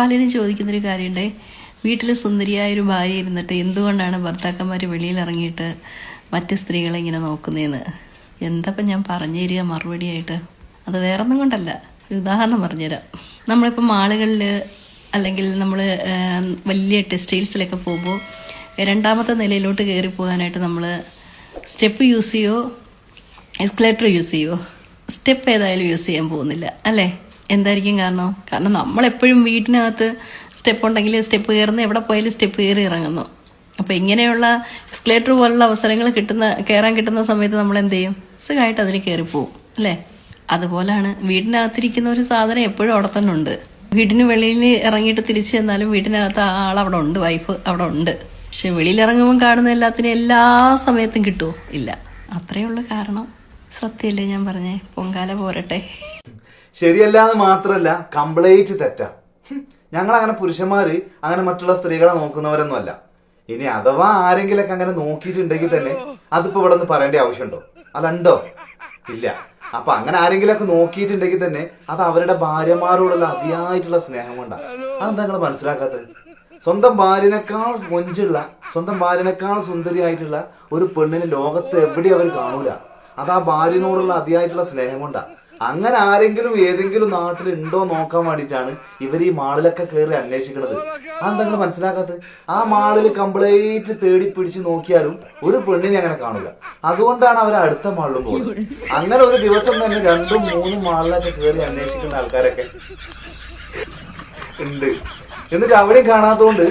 പലരും ചോദിക്കുന്നൊരു കാര്യമുണ്ട്. വീട്ടിൽ സുന്ദരിയായ ഒരു ഭാര്യ ഇരുന്നിട്ട് എന്തുകൊണ്ടാണ് ഭർത്താക്കന്മാർ വെളിയിൽ ഇറങ്ങിയിട്ട് മറ്റ് സ്ത്രീകളെ ഇങ്ങനെ നോക്കുന്നതെന്ന് എന്തപ്പം ഞാൻ പറഞ്ഞു തരിക മറുപടിയായിട്ട്? അത് വേറൊന്നും കൊണ്ടല്ല. ഒരു ഉദാഹരണം പറഞ്ഞുതരാം. നമ്മളിപ്പോൾ മാളുകളിൽ അല്ലെങ്കിൽ നമ്മൾ വലിയ ടെക്സ്റ്റൈൽസിലൊക്കെ പോകുമ്പോൾ രണ്ടാമത്തെ നിലയിലോട്ട് കയറി പോകാനായിട്ട് നമ്മൾ സ്റ്റെപ്പ് യൂസ് ചെയ്യുമോ എസ്കലേറ്റർ യൂസ് ചെയ്യുമോ സ്റ്റെപ്പ് ഏതായാലും യൂസ് ചെയ്യാൻ പോകുന്നില്ല. അല്ലേ? എന്തായിരിക്കും കാരണം? കാരണം നമ്മളെപ്പോഴും വീട്ടിനകത്ത് സ്റ്റെപ്പ് ഉണ്ടെങ്കിൽ സ്റ്റെപ്പ് കയറുന്ന എവിടെ പോയാലും സ്റ്റെപ്പ് കയറി ഇറങ്ങുന്നു. അപ്പോൾ ഇങ്ങനെയുള്ള എക്സ്കലേറ്റർ പോലുള്ള അവസരങ്ങൾ കിട്ടുന്ന കയറാൻ കിട്ടുന്ന സമയത്ത് നമ്മൾ എന്ത് ചെയ്യും? സുഖമായിട്ട് കയറി കയറിപ്പോവും അല്ലേ? അതുപോലാണ് വീടിനകത്തിരിക്കുന്ന ഒരു സാധനം എപ്പോഴും അവിടെ തന്നെ ഉണ്ട്. വീടിന് വെളിയിൽ ഇറങ്ങിയിട്ട് തിരിച്ചു ചെന്നാലും വീടിനകത്ത് ആ ആൾ അവിടെ ഉണ്ട് വൈഫ് അവിടെ ഉണ്ട്. പക്ഷെ വെളിയിൽ ഇറങ്ങുമ്പോൾ കാണുന്ന എല്ലാത്തിനും എല്ലാ സമയത്തും കിട്ടുമോ ഇല്ല. അത്രയേ ഉള്ളൂ കാരണം. സത്യല്ലേ ഞാൻ പറഞ്ഞേ? പൊങ്കാല പോരട്ടെ. ശരിയല്ല എന്ന് മാത്രല്ല കംപ്ലീറ്റ് തെറ്റാ. ഞങ്ങൾ അങ്ങനെ പുരുഷന്മാര് അങ്ങനെ മറ്റുള്ള സ്ത്രീകളെ നോക്കുന്നവരൊന്നുമല്ല. ഇനി അഥവാ ആരെങ്കിലൊക്കെ അങ്ങനെ നോക്കിയിട്ടുണ്ടെങ്കിൽ തന്നെ അതിപ്പോ ഇവിടെ നിന്ന് പറയേണ്ട ആവശ്യമുണ്ടോ? അതുണ്ടോ? ഇല്ല. അപ്പൊ അങ്ങനെ ആരെങ്കിലൊക്കെ നോക്കിയിട്ടുണ്ടെങ്കിൽ തന്നെ അത് അവരുടെ ഭാര്യമാരോടുള്ള അതിയായിട്ടുള്ള സ്നേഹം കൊണ്ടാണ് അതെന്താ നിങ്ങൾ മനസ്സിലാക്കാത്തത്? സ്വന്തം ഭാര്യനേക്കാൾ മൊഞ്ചുള്ള സ്വന്തം ഭാര്യനേക്കാൾ സുന്ദരിയായിട്ടുള്ള ഒരു പെണ്ണിന് ലോകത്ത് എവിടെ അവർ കാണൂല. അത് ആ ഭാര്യനോടുള്ള അതിയായിട്ടുള്ള സ്നേഹം കൊണ്ടാ. അങ്ങനെ ആരെങ്കിലും ഏതെങ്കിലും നാട്ടിൽ ഉണ്ടോ നോക്കാൻ വേണ്ടിയിട്ടാണ് ഇവർ ഈ മാളിലൊക്കെ കയറി അന്വേഷിക്കുന്നത് അതെന്താ നിങ്ങൾ മനസ്സിലാക്കാത്തത്? ആ മാളിൽ കംപ്ലീറ്റ് തേടി പിടിച്ച് നോക്കിയാലും ഒരു പെണ്ണിനെ അങ്ങനെ കാണില്ല അതുകൊണ്ടാണ് അവർ അടുത്ത മാളിലും പോകുന്നത് അങ്ങനെ ഒരു ദിവസം തന്നെ രണ്ടും മൂന്നും മാളിലൊക്കെ കയറി അന്വേഷിക്കുന്ന ആൾക്കാരൊക്കെ ഉണ്ട്. എന്നിട്ട് അവിടെയും കാണാത്തതുകൊണ്ട്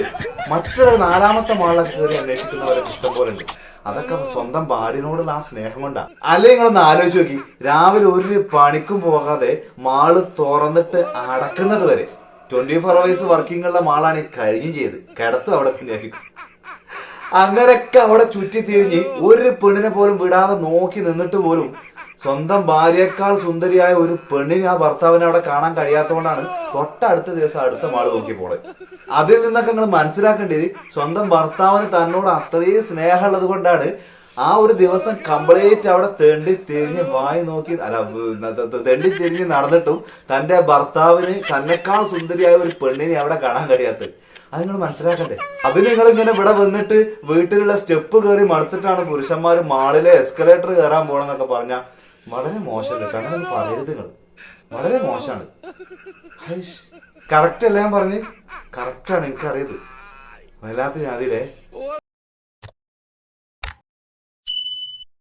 മറ്റൊരു നാലാമത്തെ മാളിലൊക്കെ കയറി അന്വേഷിക്കുന്നവരൊക്കെ ഇഷ്ടം പോലെ ഉണ്ട് അതൊക്കെ സ്വന്തം ഭാര്യനോടുള്ള ആ സ്നേഹം കൊണ്ടാ. അല്ലെ നിങ്ങളൊന്ന് ആലോചിച്ച് നോക്കി. രാവിലെ ഒരു പണിക്കും പോകാതെ മാൾ തുറന്നിട്ട് അടക്കുന്നത് വരെ. ട്വന്റി ഫോർ അവേഴ്സ് വർക്കിംഗ് ഉള്ള മാളാണ് ഈ കഴിഞ്ഞും ചെയ്ത്. കിടത്തും അവിടെ തന്നെയായിരിക്കും അങ്ങനെയൊക്കെ അവിടെ ചുറ്റി തിരിഞ്ഞ് ഒരു പെണ്ണിനെ പോലും വിടാതെ നോക്കി നിന്നിട്ട് പോലും സ്വന്തം ഭാര്യയേക്കാൾ സുന്ദരിയായ ഒരു പെണ്ണിനെ ആ ഭർത്താവിനെ അവിടെ കാണാൻ കഴിയാത്തതുകൊണ്ടാണ് തൊട്ടടുത്ത ദിവസം അടുത്ത മാൾ നോക്കി പോണത്. അതിൽ നിന്നൊക്കെ നിങ്ങൾ മനസ്സിലാക്കേണ്ടത് സ്വന്തം ഭർത്താവിന് തന്നോട് അത്രയും സ്നേഹമുള്ളത് കൊണ്ടാണ് ആ ഒരു ദിവസം കംപ്ലീറ്റ് അവിടെ തെണ്ടി തിരിഞ്ഞ് വായി നോക്കി അല്ല തെണ്ടി തിരിഞ്ഞ് നടന്നിട്ടും തന്റെ ഭർത്താവിന് തന്നെക്കാൾ സുന്ദരിയായ ഒരു പെണ്ണിനെ അവിടെ കാണാൻ കഴിയാത്തത്. അത് നിങ്ങൾ മനസ്സിലാക്കണ്ടേ? അത് നിങ്ങൾ ഇങ്ങനെ ഇവിടെ വന്നിട്ട് വീട്ടിലുള്ള സ്റ്റെപ്പ് കയറി മടുത്തിട്ടാണ് പുരുഷന്മാർ മാളിലെ എസ്കലേറ്റർ കയറാൻ പോകണമെന്നൊക്കെ പറഞ്ഞാൽ വളരെ മോശമല്ല? കാരണം പറയരുത് നിങ്ങൾ. വളരെ മോശമാണ്. കറക്റ്റ് അല്ല ഞാൻ പറഞ്ഞ്? കറക്റ്റാണ് എനിക്കറിയത് വല്ലാത്ത ജാതിയിലേ